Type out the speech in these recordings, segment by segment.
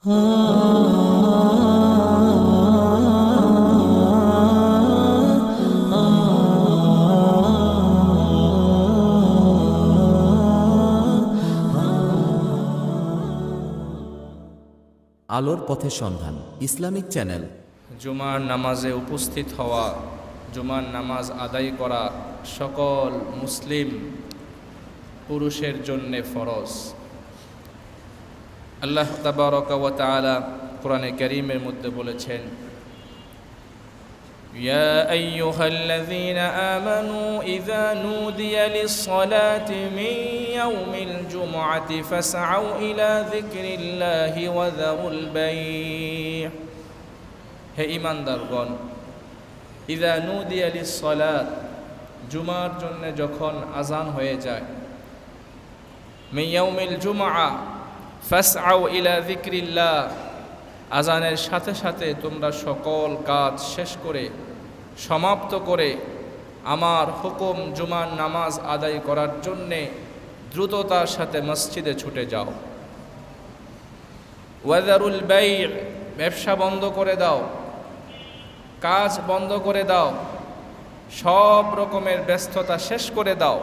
আলোর পথে সন্ধান, ইসলামিক চ্যানেল। জুমার নামাজে উপস্থিত হওয়া, জুমার নামাজ আদায় করা সকল মুসলিম পুরুষের জন্যে ফরজ। আল্লাহ তাবারক ওয়া তাআলা কোরআনে কারীমের মধ্যে বলেছেন يا أيها الذين آمنوا إذا نودي للصلاة من يوم الجمعة فاسعوا إلى ذكر الله وذروا البيع হে ইমানদারগণ ইদা নুদি আলি সলাত জুমার জন্য যখন আজান হয়ে যায় মিয়াউমিল জুমা ফাস ইলা জিক্রিল্লাহ আজানের সাথে সাথে তোমরা সকল কাজ শেষ করে, সমাপ্ত করে আমার হুকুম জুমার নামাজ আদায় করার জন্যে দ্রুততার সাথে মসজিদে ছুটে যাও। ওয়াদারুল বাই, ব্যবসা বন্ধ করে দাও, কাজ বন্ধ করে দাও, সব রকমের ব্যস্ততা শেষ করে দাও।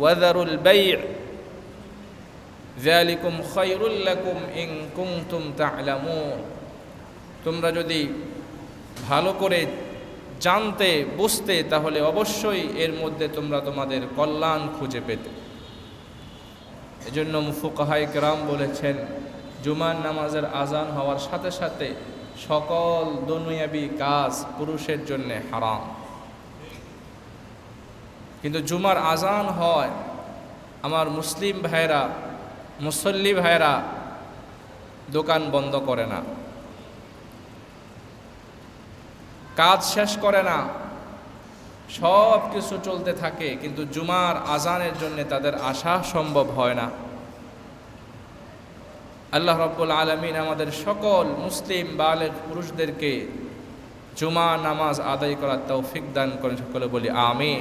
ওয়াদারুল বাই জালিকুম খৈরুল্লাকুম ইং কুমতুম তালামুন তোমরা যদি ভালো করে জানতে, বুঝতে, তাহলে অবশ্যই এর মধ্যে তোমরা তোমাদের কল্যাণ খুঁজে পেতে। এজন্য মুফুকাহাই কেরাম বলেছেন, জুমার নামাজের আজান হওয়ার সাথে সাথে সকল দুনিয়াবি কাজ পুরুষের জন্যে হারাম। কিন্তু জুমার আজান হয়, আমার মুসলিম ভাইরা মুসল্লি ভাইরা দোকান বন্ধ করে না। কাজ শেষ করে না। সব কিছু চলতে থাকে, কিন্তু জুমার আজানের জন্য তাদের আসা সম্ভব হয় না। আল্লাহ রব্বুল আলমিন আমাদের সকল মুসলিম বালের পুরুষদেরকে জুমা নামাজ আদায় করার তৌফিক দান করেন, সকলে বলি আমি